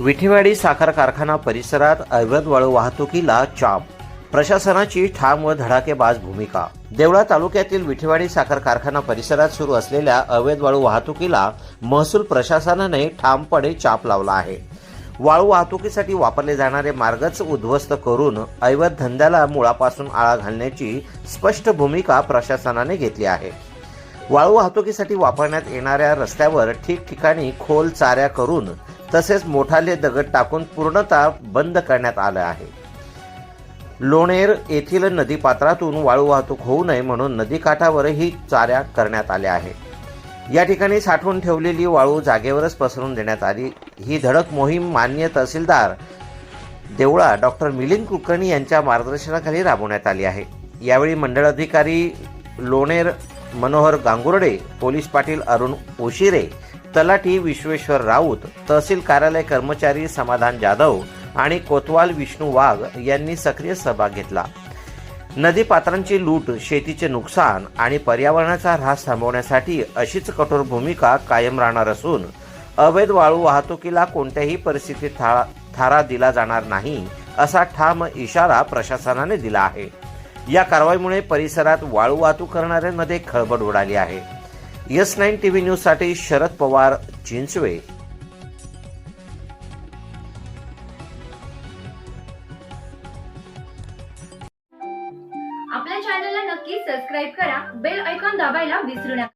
विठीवाडी साखर कारखाना परिसरात अवैध वाळू वाहतुकीला चाप. प्रशासनाची ठाम व धडाकेबाज भूमिका. देवळा तालुक्यातील विठेवाडी साखर कारखाना परिसरात सुरू असलेल्या अवैध वाळू वाहतुकीला महसूल प्रशासनाने ठामपणे चाप लावला आहे. वाळू वाहतुकीसाठी वापरले जाणारे मार्गच उद्ध्वस्त करून अवैध धंद्याला मुळापासून आळा घालण्याची स्पष्ट भूमिका प्रशासनाने घेतली आहे. वाळू वाहतुकीसाठी वापरण्यात येणाऱ्या रस्त्यावर ठिकठिकाणी खोल चाऱ्या करून तसेच मोठाले दगड टाकून पूर्णतः बंद करण्यात आलं आहे. लोणेर येथील नदीपात्रातून वाळू वाहतूक होऊ नये म्हणून नदीकाठावरही चाऱ्या करण्यात आल्या आहे या ठिकाणी साठवून ठेवलेली वाळू जागेवरच पसरून देण्यात आली. ही धडक मोहीम मान्य तहसीलदार देवळा डॉक्टर मिलिंद कुलकर्णी यांच्या मार्गदर्शनाखाली राबवण्यात आली आहे. यावेळी मंडळ अधिकारी लोणेर मनोहर गांगुर्डे पोलीस पाटील अरुण ओशिरे तलाठी विश्वेश्वर राऊत तहसील कार्यालय कर्मचारी समाधान जाधव आणि कोतवाल विष्णू वाघ यांनी सक्रिय सहभाग घेतला. नदीपात्रांची लूट शेतीचे नुकसान आणि पर्यावरणाचा ऱ्हास थांबवण्यासाठी अशीच कठोर भूमिका कायम राहणार असून अवैध वाळू वाहतुकीला कोणत्याही परिस्थितीत थारा थारा दिला जाणार नाही असा ठाम इशारा प्रशासनाने दिला आहे. या कारवाईमुळे परिसरात वाळू वाहतूक करणाऱ्यांमध्ये खळबळ उडाली आहे. एस नाईन टीव्ही न्यूजसाठी शरद पवार चिंचवे. आपल्या चॅनलला नक्की सबस्क्राईब करा. बेल ऐकॉन दाबायला विसरू नका.